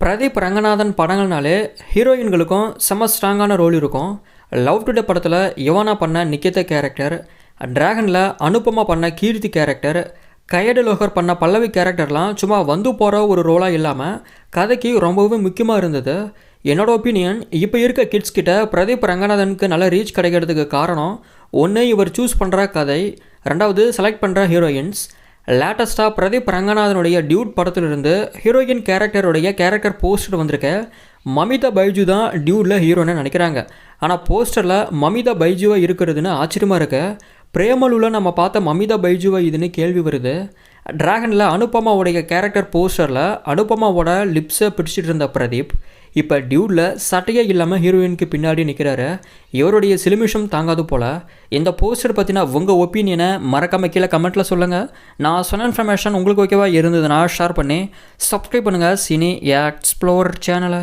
பிரதீப் ரங்கநாதன் படங்கள்னாலே ஹீரோயின்களுக்கும் செம்ம ஸ்ட்ராங்கான ரோல் இருக்கும். லவ் டுடே படத்தில் யுவனா பண்ண நிக்கித கேரக்டர் ட்ராகனில் அனுபமா பண்ண கீர்த்தி கேரக்டர் கையடு லோகர் பண்ண பல்லவி கேரக்டர்லாம் சும்மா வந்து போகிற ஒரு ரோலாக இல்லாமல் கதைக்கு ரொம்பவே முக்கியமாக இருந்தது. என்னோட ஒப்பீனியன் இப்போ இருக்க கிட்ஸ் கிட்ட பிரதீப் ரங்கநாதனுக்கு நல்ல ரீச் கிடைக்கிறதுக்கு காரணம் ஒன்று இவர் சூஸ் பண்ணுற கதை ரெண்டாவது செலக்ட் பண்ணுற ஹீரோயின்ஸ் லேட்டஸ்ட்டாக பிரதீப் ரங்கநாதனுடைய டியூட் படத்திலிருந்து ஹீரோயின் கேரக்டருடைய கேரக்டர் போஸ்டர் வந்திருக்க. மமிதா பைஜு தான் டியூடில் ஹீரோன்னு நினைக்கிறாங்க. ஆனால் போஸ்டரில் மமிதா பைஜுவாக இருக்கிறதுன்னு ஆச்சரியமாக இருக்கு. பிரேமலுவில் நம்ம பார்த்த மமிதா பைஜுவா இதுன்னு கேள்வி வருது. டிராகனில் அனுபமாவுடைய கேரக்டர் போஸ்டரில் அனுபமாவோட லிப்ஸை பிடிச்சிட்டு இருந்த பிரதீப் இப்போ டியூடில் சட்டையே இல்லாமல் ஹீரோயினுக்கு பின்னாடி நிற்கிறாரு இவருடைய சிலுமிஷம் தாங்காது போல். இந்த போஸ்டர் பற்றின உங்கள் ஒப்பீனியனை மறக்காமல் கீழே கமெண்ட்டில் சொல்லுங்கள் நான் சொன்ன இன்ஃபர்மேஷன் உங்களுக்கு ஓகேவா இருந்ததுன்னா ஷேர் பண்ணி சப்ஸ்கிரைப் பண்ணுங்கள் சினி எக்ஸ்ப்ளோர் சேனலை